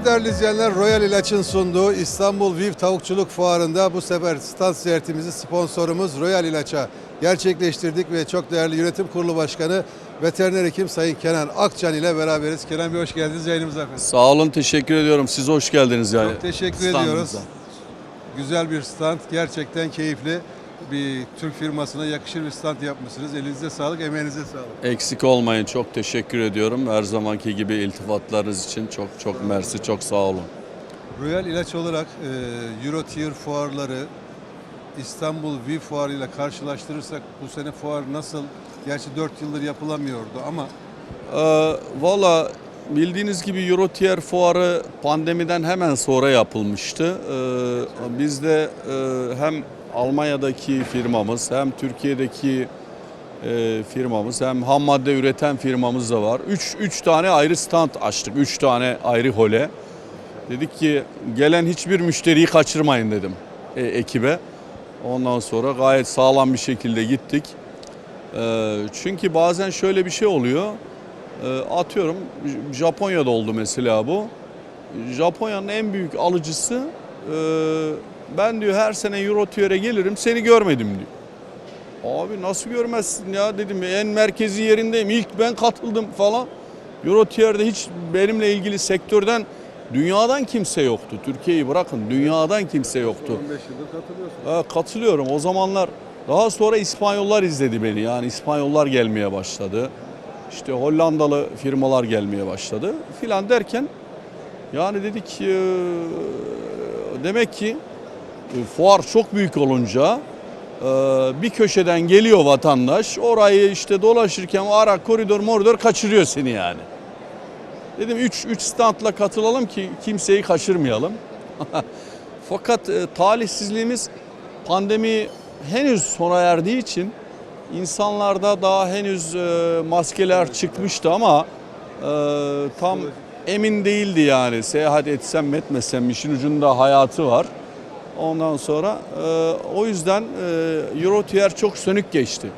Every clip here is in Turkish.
Evet değerli izleyenler Royal İlaç'ın sunduğu İstanbul Viv Tavukçuluk Fuarı'nda bu sefer stand ziyaretimizi sponsorumuz Royal İlaç'a gerçekleştirdik ve çok değerli yönetim kurulu başkanı veteriner hekim Sayın Kenan Akcan ile beraberiz. Kenan Bey hoş geldiniz yayınımıza efendim. Sağ olun, teşekkür ediyorum. Siz hoş geldiniz yani. Çok teşekkür ediyoruz. Güzel bir stand, gerçekten keyifli. Bir Türk firmasına yakışır bir stand yapmışsınız. Elinize sağlık, emeğinize sağlık. Eksik olmayın, çok teşekkür ediyorum. Her zamanki gibi iltifatlarınız için çok çok mersi, çok sağ olun. Royal İlaç olarak e, Euro Tier fuarları İstanbul V Fuarı ile karşılaştırırsak bu sene fuar nasıl? Gerçi 4 yıldır yapılamıyordu ama Ee, Valla bildiğiniz gibi Eurotier fuarı pandemiden hemen sonra yapılmıştı. Ee, biz de e, hem Almanya'daki firmamız hem Türkiye'deki e, firmamız hem ham madde üreten firmamız da var. 3 3 tane ayrı stand açtık. 3 tane ayrı hole. Dedik ki gelen hiçbir müşteriyi kaçırmayın dedim e, ekibe. Ondan sonra gayet sağlam bir şekilde gittik. Ee, çünkü bazen şöyle bir şey oluyor. Ee, atıyorum Japonya'da oldu mesela bu. Japonya'nın en büyük alıcısı e, ben diyor her sene Eurotier'e gelirim seni görmedim diyor. Abi nasıl görmezsin ya dedim en merkezi yerindeyim ilk ben katıldım falan. Eurotier'de hiç benimle ilgili sektörden dünyadan kimse yoktu. Türkiye'yi bırakın dünyadan kimse yoktu. 15 yıldır katılıyorsunuz. Ha, katılıyorum. O zamanlar daha sonra İspanyollar izledi beni. Yani İspanyollar gelmeye başladı. İşte Hollandalı firmalar gelmeye başladı filan derken yani dedik e, demek ki fuar çok büyük olunca e, bir köşeden geliyor vatandaş orayı işte dolaşırken ara koridor moridor kaçırıyor seni yani. Dedim 3 3 standla katılalım ki kimseyi kaçırmayalım. Fakat e, talihsizliğimiz pandemi henüz sona erdiği için insanlarda daha henüz e, maskeler çıkmıştı ama e, tam emin değildi yani seyahat etsem etmesem işin ucunda hayatı var. Ondan sonra e, o yüzden e, Eurotier çok sönük geçti.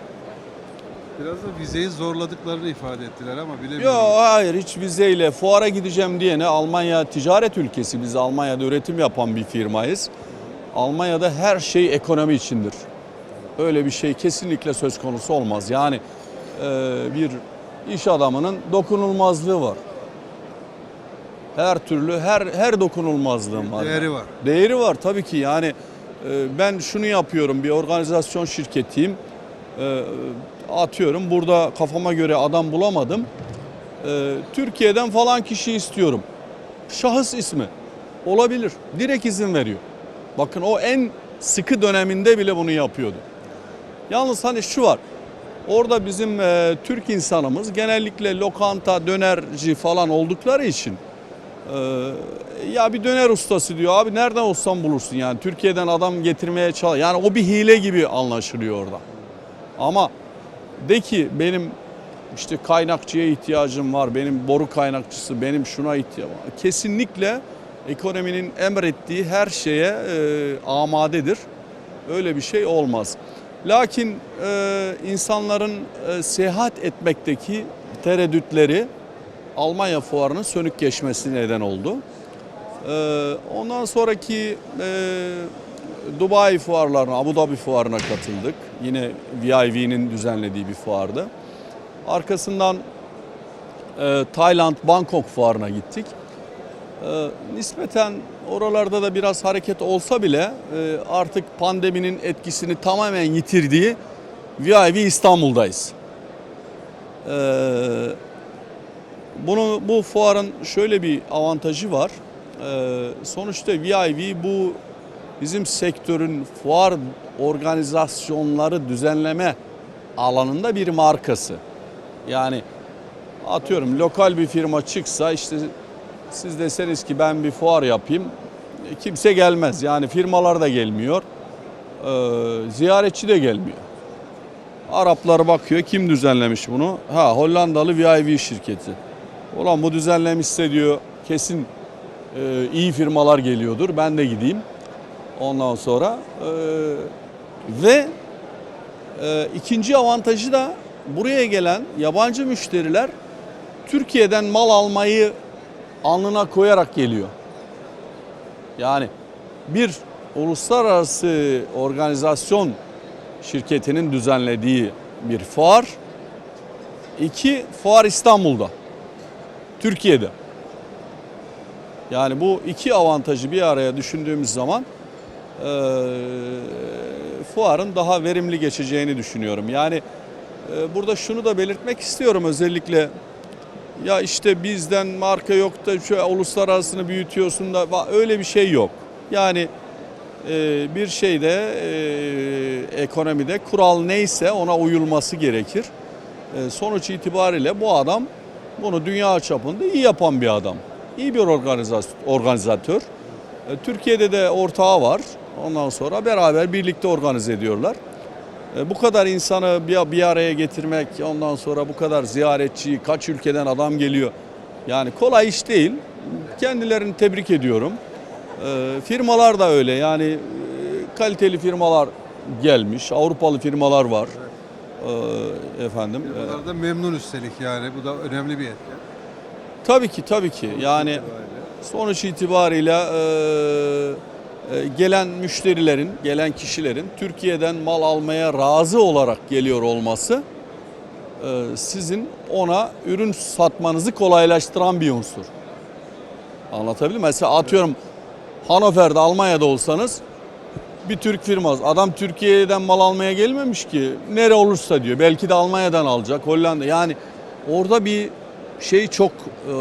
Biraz da vizeyi zorladıklarını ifade ettiler ama bilemiyorum. Yok hayır hiç vizeyle fuara gideceğim diyene Almanya ticaret ülkesi biz Almanya'da üretim yapan bir firmayız. Almanya'da her şey ekonomi içindir. Öyle bir şey kesinlikle söz konusu olmaz. Yani e, bir iş adamının dokunulmazlığı var. Her türlü her her dokunulmazlığım var. Değeri var. Değeri var tabii ki. Yani e, ben şunu yapıyorum bir organizasyon şirketiyim. E, atıyorum burada kafama göre adam bulamadım. E, Türkiye'den falan kişi istiyorum. Şahıs ismi. Olabilir direkt izin veriyor. Bakın o en sıkı döneminde bile bunu yapıyordu. Yalnız hani şu var orada bizim e, Türk insanımız genellikle lokanta dönerci falan oldukları için ee, ya bir döner ustası diyor abi nereden olsan bulursun yani Türkiye'den adam getirmeye çalış yani o bir hile gibi anlaşılıyor orada. Ama de ki benim işte kaynakçıya ihtiyacım var benim boru kaynakçısı benim şuna ihtiyacım var. Kesinlikle ekonominin emrettiği her şeye e, amadedir. Öyle bir şey olmaz. Lakin e, insanların e, seyahat etmekteki tereddütleri Almanya fuarının sönük geçmesi neden oldu. Ee, ondan sonraki e, Dubai fuarlarına, Abu Dhabi fuarına katıldık. Yine VIV'nin düzenlediği bir fuardı. Arkasından e, Tayland, Bangkok fuarına gittik. E, nispeten oralarda da biraz hareket olsa bile e, artık pandeminin etkisini tamamen yitirdiği VIV İstanbul'dayız. Eee bunu bu fuarın şöyle bir avantajı var. Ee, sonuçta VIV bu bizim sektörün fuar organizasyonları düzenleme alanında bir markası. Yani atıyorum lokal bir firma çıksa işte siz deseniz ki ben bir fuar yapayım e, kimse gelmez. Yani firmalar da gelmiyor. Ee, ziyaretçi de gelmiyor. Araplar bakıyor kim düzenlemiş bunu? Ha Hollandalı VIV şirketi. Ulan bu düzenlemişse diyor kesin e, iyi firmalar geliyordur. Ben de gideyim. Ondan sonra e, ve e, ikinci avantajı da buraya gelen yabancı müşteriler Türkiye'den mal almayı alnına koyarak geliyor. Yani bir uluslararası organizasyon şirketinin düzenlediği bir fuar. iki fuar İstanbul'da. Türkiye'de. Yani bu iki avantajı bir araya düşündüğümüz zaman eee, fuarın daha verimli geçeceğini düşünüyorum. Yani eee, burada şunu da belirtmek istiyorum özellikle ya işte bizden marka yok da şu uluslararasını büyütüyorsun da öyle bir şey yok. Yani e, bir şeyde e, ekonomide kural neyse ona uyulması gerekir. E, sonuç itibariyle bu adam bunu dünya çapında iyi yapan bir adam. İyi bir organizatör. E, Türkiye'de de ortağı var. Ondan sonra beraber birlikte organize ediyorlar. E, Bu kadar insanı bir, bir araya getirmek, ondan sonra bu kadar ziyaretçi, kaç ülkeden adam geliyor. Yani kolay iş değil. Kendilerini tebrik ediyorum. E, Firmalar da öyle yani kaliteli firmalar gelmiş, Avrupalı firmalar var. E, Efendim. Firmalar da memnun üstelik yani bu da önemli bir etken. Tabii ki tabii ki yani sonuç itibariyle e, e, gelen müşterilerin, gelen kişilerin Türkiye'den mal almaya razı olarak geliyor olması e, sizin ona ürün satmanızı kolaylaştıran bir unsur. Anlatabildim mi? Mesela atıyorum Hannover'de Almanya'da olsanız bir Türk firması. Adam Türkiye'den mal almaya gelmemiş ki. Nere olursa diyor. Belki de Almanya'dan alacak. Hollanda. Yani orada bir şey çok e,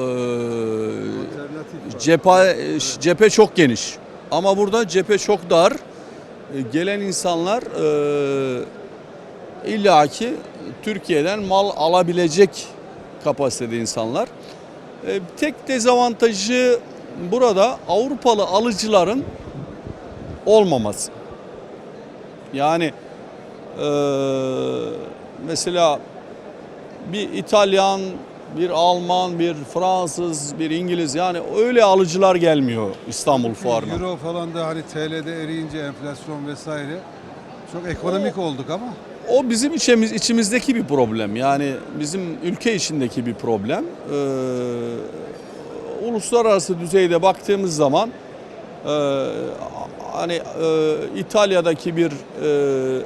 cephe, cephe çok geniş. Ama burada cephe çok dar. E, Gelen insanlar e, illaki Türkiye'den mal alabilecek kapasitede insanlar. E, tek dezavantajı burada Avrupalı alıcıların olmaması. Yani e, mesela bir İtalyan, bir Alman, bir Fransız, bir İngiliz yani öyle alıcılar gelmiyor İstanbul fuarına. Euro falan da hani TL'de eriyince enflasyon vesaire çok ekonomik olduk ama O bizim içimiz, içimizdeki bir problem. Yani bizim ülke içindeki bir problem. Ee, uluslararası düzeyde baktığımız zaman e, hani e, İtalya'daki bir e,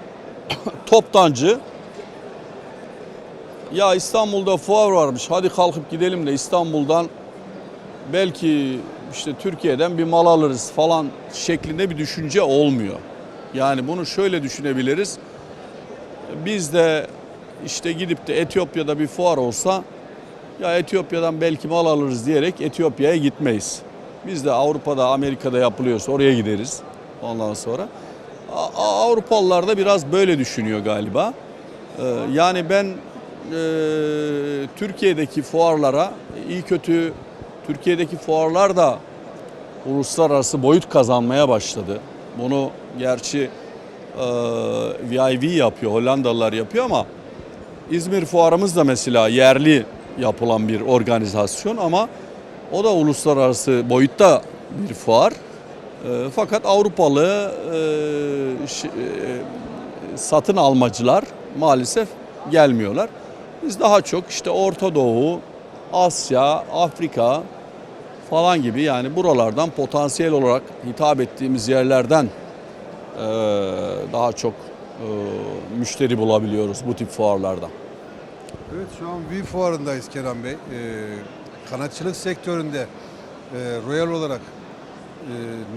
toptancı ya İstanbul'da fuar varmış hadi kalkıp gidelim de İstanbul'dan belki işte Türkiye'den bir mal alırız falan şeklinde bir düşünce olmuyor. Yani bunu şöyle düşünebiliriz. Biz de işte gidip de Etiyopya'da bir fuar olsa ya Etiyopya'dan belki mal alırız diyerek Etiyopya'ya gitmeyiz. Biz de Avrupa'da, Amerika'da yapılıyorsa oraya gideriz ondan sonra. Avrupalılar da biraz böyle düşünüyor galiba. Ee, yani ben e, Türkiye'deki fuarlara iyi kötü Türkiye'deki fuarlar da uluslararası boyut kazanmaya başladı. Bunu gerçi e, VIV yapıyor, Hollandalılar yapıyor ama İzmir fuarımız da mesela yerli yapılan bir organizasyon ama o da uluslararası boyutta bir fuar. E, fakat Avrupalı e, e, satın almacılar maalesef gelmiyorlar. Biz daha çok işte Orta Doğu, Asya, Afrika falan gibi yani buralardan potansiyel olarak hitap ettiğimiz yerlerden e, daha çok müşteri bulabiliyoruz bu tip fuarlarda. Evet şu an V fuarındayız Kenan Bey. Ee, kanatçılık sektöründe Royal olarak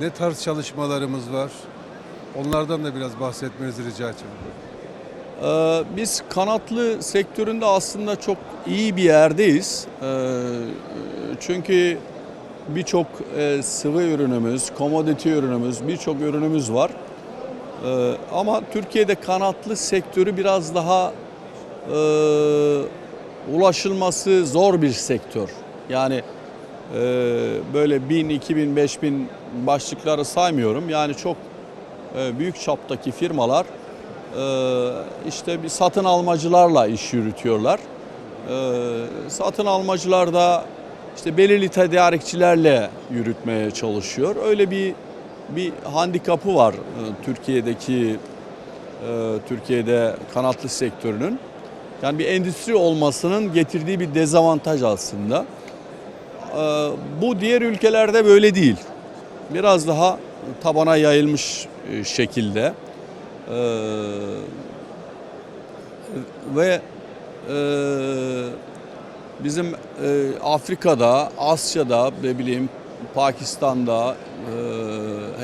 ne tarz çalışmalarımız var? Onlardan da biraz bahsetmenizi rica edeceğim. Ee, Biz kanatlı sektöründe aslında çok iyi bir yerdeyiz. Ee, Çünkü birçok e, sıvı ürünümüz, commodity ürünümüz, birçok ürünümüz var. Ee, Ama Türkiye'de kanatlı sektörü biraz daha e, ulaşılması zor bir sektör. Yani böyle 1000, 2000, 5000 başlıkları saymıyorum. Yani çok e, büyük çaptaki firmalar e, işte bir satın almacılarla iş yürütüyorlar. E, Satın almacılar da işte belirli tedarikçilerle yürütmeye çalışıyor. Öyle bir bir handikapı var Türkiye'deki Türkiye'de kanatlı sektörünün. Yani bir endüstri olmasının getirdiği bir dezavantaj aslında. E, bu diğer ülkelerde böyle değil. Biraz daha tabana yayılmış e, şekilde. E, ve e, bizim e, Afrika'da, Asya'da, ne bileyim Pakistan'da,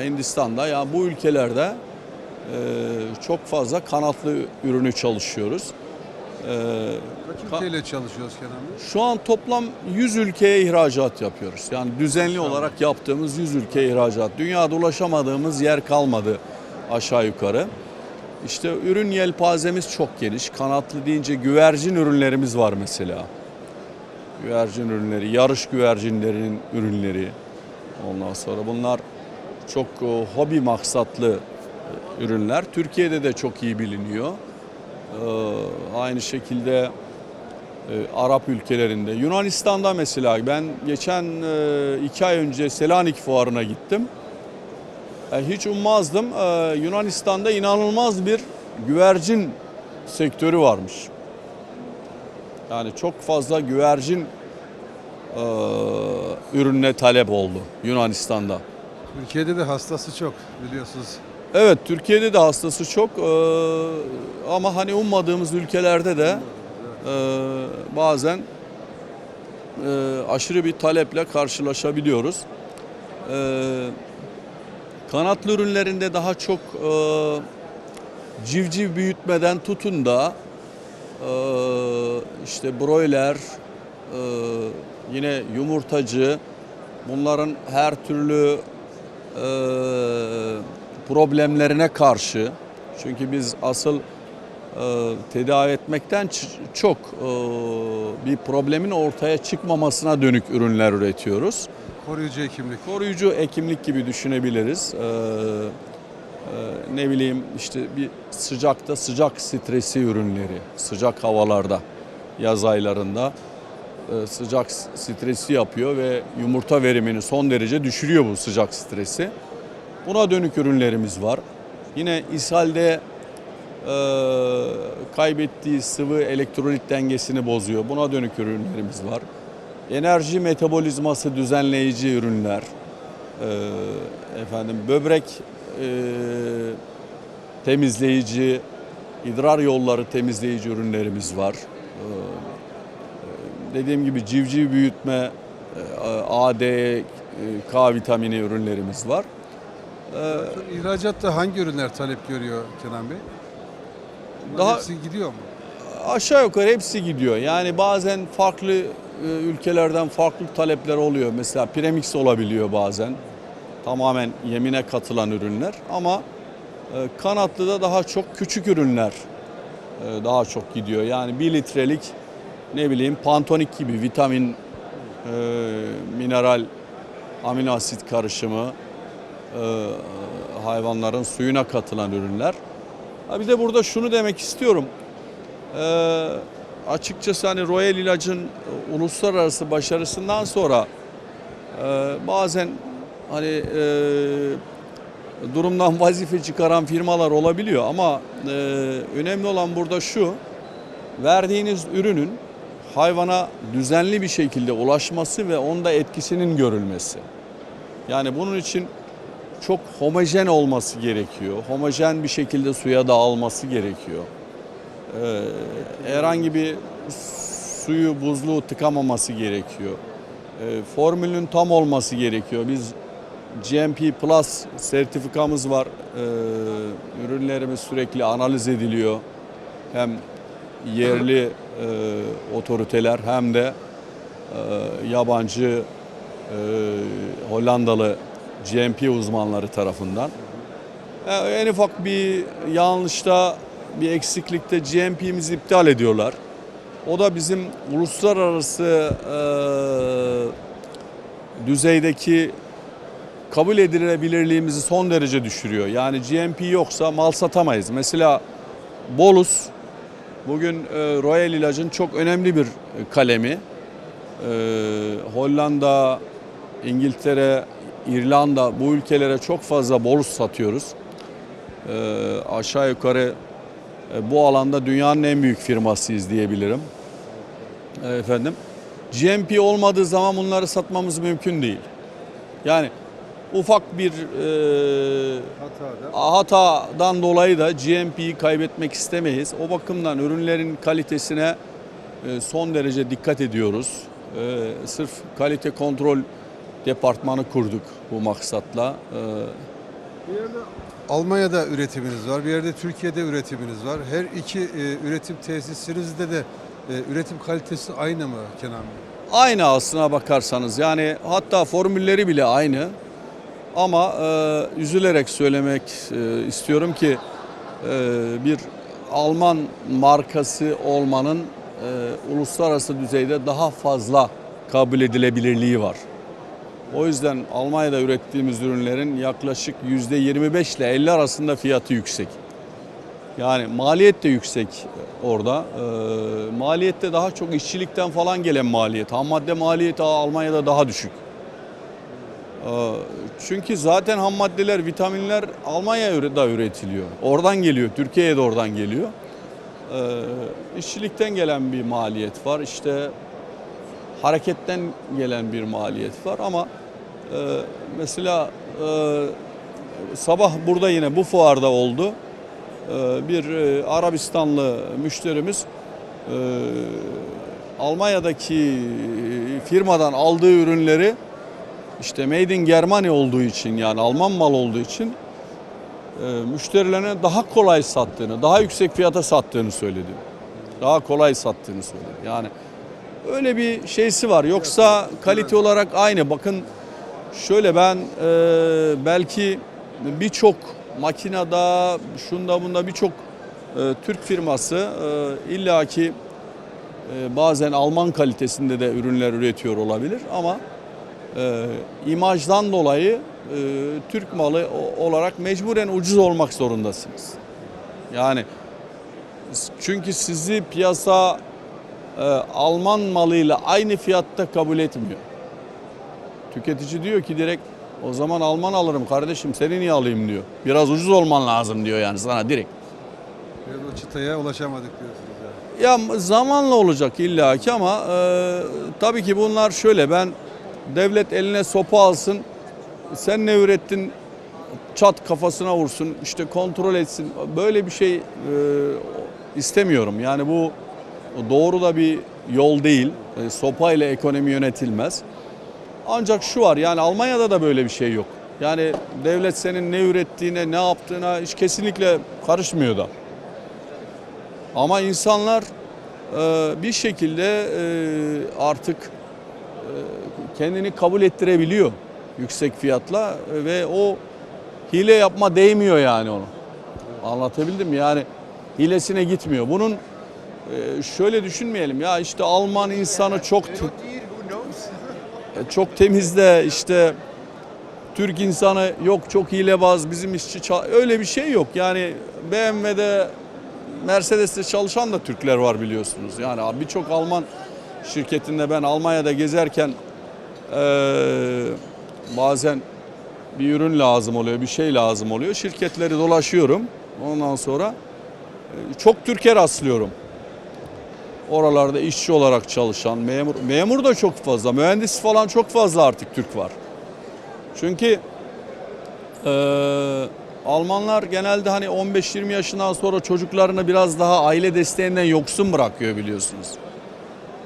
Hindistan'da ya bu ülkelerde çok fazla kanatlı ürünü çalışıyoruz. E, Kaç Ka- ülkeyle çalışıyoruz Kenan Bey? şu an toplam 100 ülkeye ihracat yapıyoruz. Yani düzenli olarak yaptığımız 100 ülkeye ihracat. Dünyada ulaşamadığımız yer kalmadı aşağı yukarı. İşte ürün yelpazemiz çok geniş. Kanatlı deyince güvercin ürünlerimiz var mesela. Güvercin ürünleri, yarış güvercinlerinin ürünleri. Ondan sonra bunlar çok e, hobi maksatlı e, ürünler. Türkiye'de de çok iyi biliniyor. Ee, aynı şekilde e, Arap ülkelerinde. Yunanistan'da mesela ben geçen e, iki ay önce Selanik fuarına gittim. E, hiç ummazdım. Yunanistan'da inanılmaz bir güvercin sektörü varmış. Yani çok fazla güvercin e, ürününe talep oldu Yunanistan'da. Türkiye'de de hastası çok biliyorsunuz. Evet Türkiye'de de hastası çok Ee, ama hani ummadığımız ülkelerde de e, bazen e, aşırı bir taleple karşılaşabiliyoruz. Ee, kanatlı ürünlerinde daha çok e, civciv büyütmeden tutun da e, işte broiler, e, yine yumurtacı bunların her türlü e, problemlerine karşı çünkü biz asıl e, tedavi etmekten çok e, bir problemin ortaya çıkmamasına dönük ürünler üretiyoruz. Koruyucu hekimlik. Koruyucu ekimlik gibi düşünebiliriz. Ee, e, ne bileyim işte bir sıcakta sıcak stresi ürünleri, sıcak havalarda, yaz aylarında e, sıcak stresi yapıyor ve yumurta verimini son derece düşürüyor bu sıcak stresi. Buna dönük ürünlerimiz var. Yine ishalde e, kaybettiği sıvı elektrolit dengesini bozuyor. Buna dönük ürünlerimiz var. Enerji metabolizması düzenleyici ürünler, e, efendim böbrek e, temizleyici, idrar yolları temizleyici ürünlerimiz var. E, dediğim gibi civciv büyütme, e, A, D, e, K vitamini ürünlerimiz var. E, İhracatta hangi ürünler talep görüyor Kenan Bey? Bunların Daha- hepsi gidiyor mu? aşağı yukarı hepsi gidiyor. Yani bazen farklı e, ülkelerden farklı talepler oluyor. Mesela premix olabiliyor bazen. Tamamen yemine katılan ürünler ama e, kanatlıda daha çok küçük ürünler e, daha çok gidiyor. Yani 1 litrelik ne bileyim pantonik gibi vitamin, e, mineral, amino asit karışımı e, hayvanların suyuna katılan ürünler. Ha bir de burada şunu demek istiyorum. Ee, açıkçası hani Royal ilacın e, uluslararası başarısından sonra e, bazen hani e, durumdan vazife çıkaran firmalar olabiliyor ama e, önemli olan burada şu verdiğiniz ürünün hayvana düzenli bir şekilde ulaşması ve onda etkisinin görülmesi. Yani bunun için çok homojen olması gerekiyor. Homojen bir şekilde suya dağılması gerekiyor. Ee, herhangi bir suyu buzluğu tıkamaması gerekiyor. Ee, formülün tam olması gerekiyor. Biz GMP Plus sertifikamız var. Ee, ürünlerimiz sürekli analiz ediliyor. Hem yerli e, otoriteler hem de e, yabancı e, Hollandalı GMP uzmanları tarafından. Yani en ufak bir yanlışta, bir eksiklikte GMP'mizi iptal ediyorlar. O da bizim uluslararası e, düzeydeki kabul edilebilirliğimizi son derece düşürüyor. Yani GMP yoksa mal satamayız. Mesela Bolus bugün e, Royal ilacın çok önemli bir kalemi. E, Hollanda, İngiltere, İrlanda bu ülkelere çok fazla Bolus satıyoruz. E, aşağı yukarı e, bu alanda dünyanın en büyük firmasıyız diyebilirim. E, efendim. GMP olmadığı zaman bunları satmamız mümkün değil. Yani ufak bir e, Hatada. hatadan dolayı da GMP'yi kaybetmek istemeyiz. O bakımdan ürünlerin kalitesine e, son derece dikkat ediyoruz. E, Sırf kalite kontrol departmanı kurduk bu maksatla. E, Bir yerde Almanya'da üretiminiz var, bir yerde Türkiye'de üretiminiz var. Her iki e, üretim tesisinizde de e, üretim kalitesi aynı mı Kenan Bey? Aynı aslına bakarsanız yani hatta formülleri bile aynı. Ama e, üzülerek söylemek e, istiyorum ki e, bir Alman markası olmanın e, uluslararası düzeyde daha fazla kabul edilebilirliği var. O yüzden Almanya'da ürettiğimiz ürünlerin yaklaşık %25 ile 50 arasında fiyatı yüksek. Yani maliyet de yüksek orada. Ee, maliyette daha çok işçilikten falan gelen maliyet. Ham madde maliyeti Almanya'da daha düşük. Ee, çünkü zaten ham maddeler, vitaminler Almanya'da üretiliyor. Oradan geliyor, Türkiye'ye de oradan geliyor. Ee, işçilikten gelen bir maliyet var. İşte hareketten gelen bir maliyet var ama e, mesela e, sabah burada yine bu fuarda oldu. Ee, bir e, Arabistanlı müşterimiz e, Almanya'daki firmadan aldığı ürünleri işte Made in Germany olduğu için yani Alman mal olduğu için e, müşterilerine daha kolay sattığını, daha yüksek fiyata sattığını söyledi. Daha kolay sattığını söyledi. Yani öyle bir şeysi var. Yoksa kalite olarak aynı. Bakın şöyle ben e, belki birçok makinada, şunda bunda birçok e, Türk firması e, illaki e, bazen Alman kalitesinde de ürünler üretiyor olabilir ama e, imajdan dolayı e, Türk malı olarak mecburen ucuz olmak zorundasınız. Yani çünkü sizi piyasa e, Alman malıyla aynı fiyatta kabul etmiyor. Tüketici diyor ki direkt o zaman Alman alırım kardeşim seni niye alayım diyor. Biraz ucuz olman lazım diyor yani sana direkt. Biraz o çıtaya ulaşamadık diyorsunuz yani. Ya zamanla olacak illaki ama e, tabii ki bunlar şöyle ben devlet eline sopa alsın sen ne ürettin çat kafasına vursun işte kontrol etsin böyle bir şey e, istemiyorum yani bu doğru da bir yol değil e, sopa ile ekonomi yönetilmez ancak şu var yani Almanya'da da böyle bir şey yok yani devlet senin ne ürettiğine ne yaptığına hiç kesinlikle karışmıyor da. Ama insanlar e, bir şekilde e, artık kendini kabul ettirebiliyor yüksek fiyatla ve o hile yapma değmiyor yani onu. Anlatabildim mi? Yani hilesine gitmiyor. Bunun e, şöyle düşünmeyelim ya işte Alman insanı çok çok temizde işte Türk insanı yok çok hilebaz bizim işçi öyle bir şey yok. Yani BMW'de Mercedes'te çalışan da Türkler var biliyorsunuz. Yani birçok Alman şirketinde ben Almanya'da gezerken eee, bazen bir ürün lazım oluyor, bir şey lazım oluyor. Şirketleri dolaşıyorum. Ondan sonra e, çok Türkiye rastlıyorum. Oralarda işçi olarak çalışan, memur, memur da çok fazla, mühendis falan çok fazla artık Türk var. Çünkü eee, Almanlar genelde hani 15-20 yaşından sonra çocuklarını biraz daha aile desteğinden yoksun bırakıyor biliyorsunuz.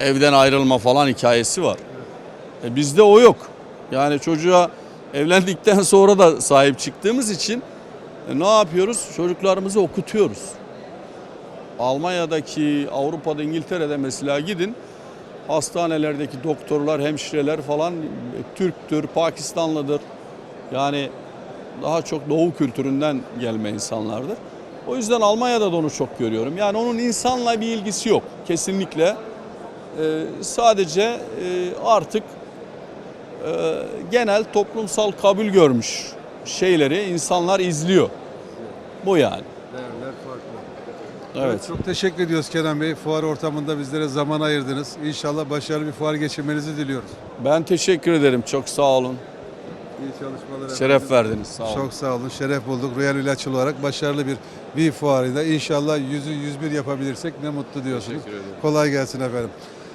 Evden ayrılma falan hikayesi var. E bizde o yok. Yani çocuğa evlendikten sonra da sahip çıktığımız için e, ne yapıyoruz? Çocuklarımızı okutuyoruz. Almanya'daki, Avrupa'da, İngiltere'de mesela gidin. Hastanelerdeki doktorlar, hemşireler falan Türktür, Pakistanlıdır. Yani daha çok doğu kültüründen gelme insanlardır. O yüzden Almanya'da da onu çok görüyorum. Yani onun insanla bir ilgisi yok kesinlikle. Ee, sadece e, artık e, genel toplumsal kabul görmüş şeyleri insanlar izliyor. Bu yani. Değerler. Evet. Çok teşekkür ediyoruz Kenan Bey. Fuar ortamında bizlere zaman ayırdınız. İnşallah başarılı bir fuar geçirmenizi diliyoruz. Ben teşekkür ederim. Çok sağ olun. İyi çalışmalar. Şeref efendim. verdiniz. Sağ olun. Çok sağ olun. Şeref bulduk. Royal İlaççı olarak başarılı bir V fuarıyla inşallah 100'ü 101 yapabilirsek ne mutlu diyorsunuz. Kolay gelsin efendim.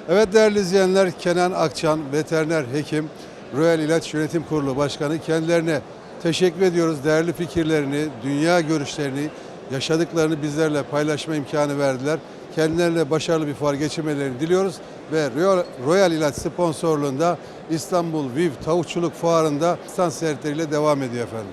Evet değerli izleyenler Kenan Akçan, veteriner hekim, Royal İlaç Yönetim Kurulu Başkanı kendilerine teşekkür ediyoruz. Değerli fikirlerini, dünya görüşlerini, yaşadıklarını bizlerle paylaşma imkanı verdiler. Kendilerine başarılı bir fuar geçirmelerini diliyoruz ve Royal, İlaç sponsorluğunda İstanbul Viv Tavukçuluk Fuarı'nda stand ziyaretleriyle devam ediyor efendim.